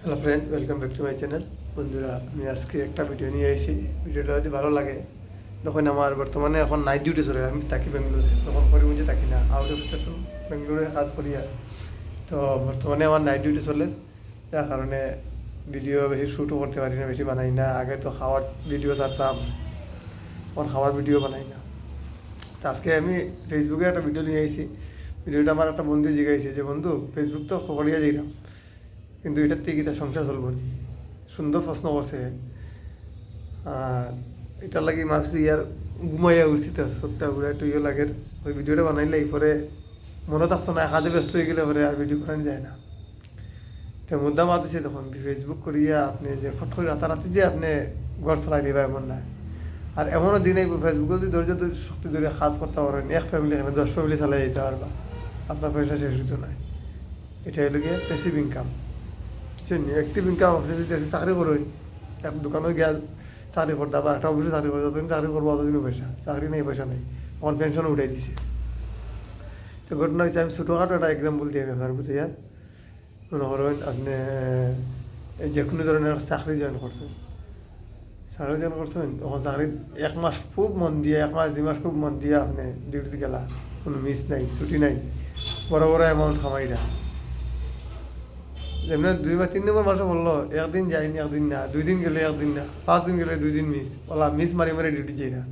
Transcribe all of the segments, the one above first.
Hello friend welcome back to my channel বন্ধুরা, আমি আজকে একটা ভিডিও নিয়ে এসেছি। ভিডিওটা যদি ভালো লাগে, তখন আমার বর্তমানে এখন নাইট ডিউটি চলে। আমি থাকি বেঙ্গালুরে তখন করি বুঝে থাকি না আউট অফ স্টেশন বেঙ্গালুরে কাজ করি আর। তো বর্তমানে আমার নাইট ডিউটি চলে। যার কারণে ভিডিও বেশি শ্যুটও করতে পারি না, বেশি বানাই না। আগে তো খাওয়ার ভিডিও ছাড়তাম, এখন খাওয়ার ভিডিও বানাই না। তো আজকে আমি ফেসবুকে একটা ভিডিও নিয়ে এসেছি। ভিডিওটা আমার একটা বন্ধু জিজ্ঞাসা যে বন্ধু ফেসবুক তো করিয়া যাইলাম কিন্তু এটার থেকে তার সংসার চলব সুন্দর প্রশ্ন করছে। আর এটার লাগি মাসি ইয়ার ঘুমাইয়া উঠছি তো, সত্যি পুরো একটু ইয়ে লাগে। ওই ভিডিওটা বানাইলে পরে মনে থাকতো না কাজে ব্যস্ত হয়ে গেলে পরে আর ভিডিও করানো যায় না। তো মুদ্রা মাতিছে তখন ফেসবুক করিয়া আপনি যে ফট করে রাতারাতি যে আপনি ঘর চালাই দিবা এমন না। আর এমনও দিন এই ফেসবুকে যদি ধৈর্য ধরে শক্তি ধরে কাজ করতে পারেন এক ফ্যামিলি এখানে দশ ফ্যামিলি চালাই দিতে পারবা। আপনার পয়সা শেষ হতো না। এটা হলো গিয়ে পেসিভ ইনকাম বুঝছেন অ্যাক্টিভ ইনকাম আপনি যদি চাকরি করুন এক দোকানে গিয়া চাকরি করতে বা একটা অফিসে চাকরি করতে যতদিন চাকরি করব অতদিনও পয়সা। চাকরি নেই, পয়সা নেই। আমার পেনশন উঠাই দিছে। তো ঘটনা হচ্ছে আমি ছোটোখাটো একটা এক্সাম্পল দিয়ে আপনার বুঝে যান মনে করেন আপনি যে কোনো ধরনের চাকরি জয়েন করছেন। চাকরি জয়েন করছেন, তখন চাকরি এক মাস খুব মন দিয়ে, এক মাস, দুই মাস খুব মন দিয়ে আপনি ডিউটিতে গেলা। কোনো মিস নাই, ছুটি নাই। বড় বড় অ্যামাউন্ট খামাই না যেমন দুই বা তিন নম্বর মাসে বলল একদিন যাইনি একদিন না দুই দিন গেলে একদিন না পাঁচ দিন গেলে দুই দিন মিস ওলা মিস মারি মারি ডিউটি যাই না।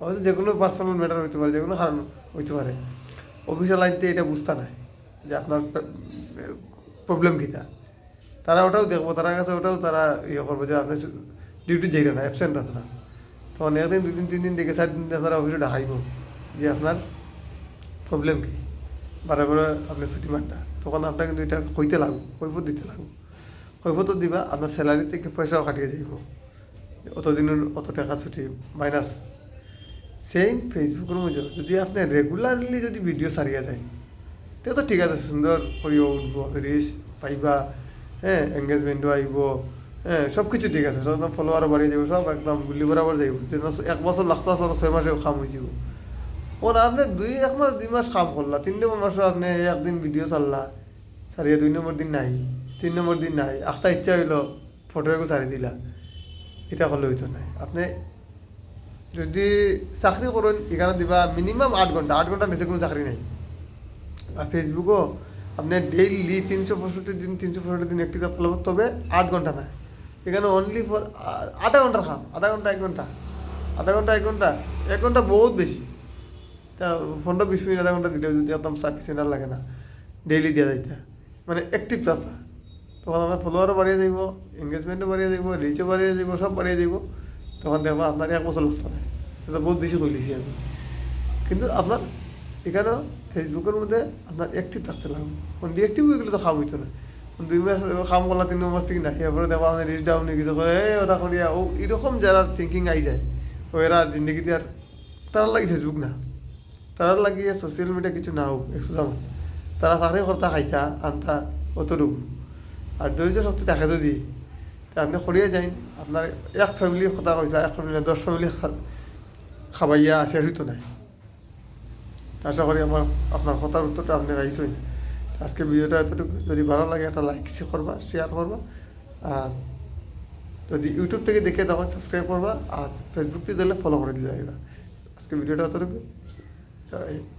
অবশ্য যে কোনো পার্সোনাল ম্যাটার হইতে পারে যে কোনো কারণ হইতে পারে অফিসিয়াল লাইনতে এটা বুঝতে নাই যে আপনার প্রবলেম কীটা তারা ওটাও দেখব তারা কাছে ওটাও তারা ইয়ে করব যে আপনি ডিউটি যাই না অ্যাবসেন্ট আছে না। তখন একদিন দুই দিন তিন দিন দেখে চার দিন তারা অফিসে দেখাইব যে আপনার প্রবলেম কী। বারে বারে আপনি ছুটি মারটা তখন আপনার কিন্তু এটা কইতে লাগবো কৈফত দিতে লাগবো কৈফত দিবা আপনার স্যালারি থেকে পয়সাও কাটিয়ে যাইব অতদিনের অত টাকা ছুটি মাইনাস সেম ফেসবুকের মধ্যে যদি আপনি রেগুলারলি যদি ভিডিও সারিয়া যায় তে তো ঠিক আছে সুন্দর করিও উঠবো রিস পাইবা হ্যাঁ এঙ্গেজমেন্টও আইব হ্যাঁ সব কিছু ঠিক আছে। ফলোয়ারও বাড়িয়ে যাব সব একদম গুলি বরাবর যাইব এক বছর লাগতো ছয় মাসে খাম হয়ে যাব। ওর আপনি দুই, এক মাস, দুই মাস কাম করলা। তিন নম্বর মাসে আপনি একদিন ভিডিও চাললা সারিয়ে দুই নম্বর দিন নাই। তিন নম্বর দিন নাই। আখটা ইচ্ছা হইল ফটো একটু সারি দিলা। এটা করলে হইতো নাই আপনি যদি চাকরি করেন, এখানে দিবা মিনিমাম আট ঘণ্টা। আট ঘণ্টা নিচে কোনো চাকরি নাই। আর ফেসবুকও আপনি ডেইলি তিনশো পঁয়ষট্টি দিন, তিনশো পঁয়ষট্টি দিন একটি কাজ করলে তবে আট ঘণ্টা না। এখানে অনলি ফর আধা ঘণ্টার খাম আধা ঘণ্টা, এক ঘণ্টা। আধা ঘণ্টা, এক ঘণ্টা। এক ঘণ্টা বহুত বেশি। তা পনেরো বিশ মিনিট, আধা ঘণ্টা দিলেও যদি একদম চাকরি সেন্টার লাগে না ডেইলি দেওয়া যাইতে। মানে অ্যাক্টিভ থাকা তখন আমার ফলোয়ারও বাড়িয়ে যাইব এঙ্গেজমেন্টও বাড়িয়ে যাইব রিচও বাড়িয়ে যাইব সব বাড়িয়ে যাইব তখন দেখবা আপনার এক বছর লাগতো না বহুত বেশি করেছি আমি। কিন্তু আপনার এখানেও ফেসবুকের মধ্যে আপনার অ্যাক্টিভ থাকতে লাগবে। কোন অ্যাক্টিভ হয়ে গেলে তো খাম হইতো না। দুই মাস কাম করলা তিন মাস থেকে নাই। এরপরে দেখবা আপনি রিচ ডাউন হয়ে গেছে। এই ওটা করিয়া ও এরকম যারা থিঙ্কিং আই যায় ও এরা জিন্দগিতে আর তারা লাগে ফেসবুক না। তারা লাগিয়ে সোশ্যাল মিডিয়া কিছু না হোক জামান তারা চাকরি কর্তা খাইতা, আনতা অতটুকু আর ধৈর্য শক্তি থাকে যদি আপনি করিয়ে যাইন আপনার এক ফ্যামিলি কথা কইলা এক ফ্যামিলি দশ ফ্যামিলি খাবাইয়া শেষ হইতো নাই। আশা করি আমার আপনার কথার উত্তরটা আপনি পাইছেন আজকে ভিডিওটা এতটুকু। যদি ভালো লাগে একটা লাইক করবা শেয়ার করবা আর যদি ইউটিউব থেকে দেখে তখন সাবস্ক্রাইব করবা আর ফেসবুক থেকে দিলে ফলো করে দিলে আজকে ভিডিওটা এতটুকু। All right.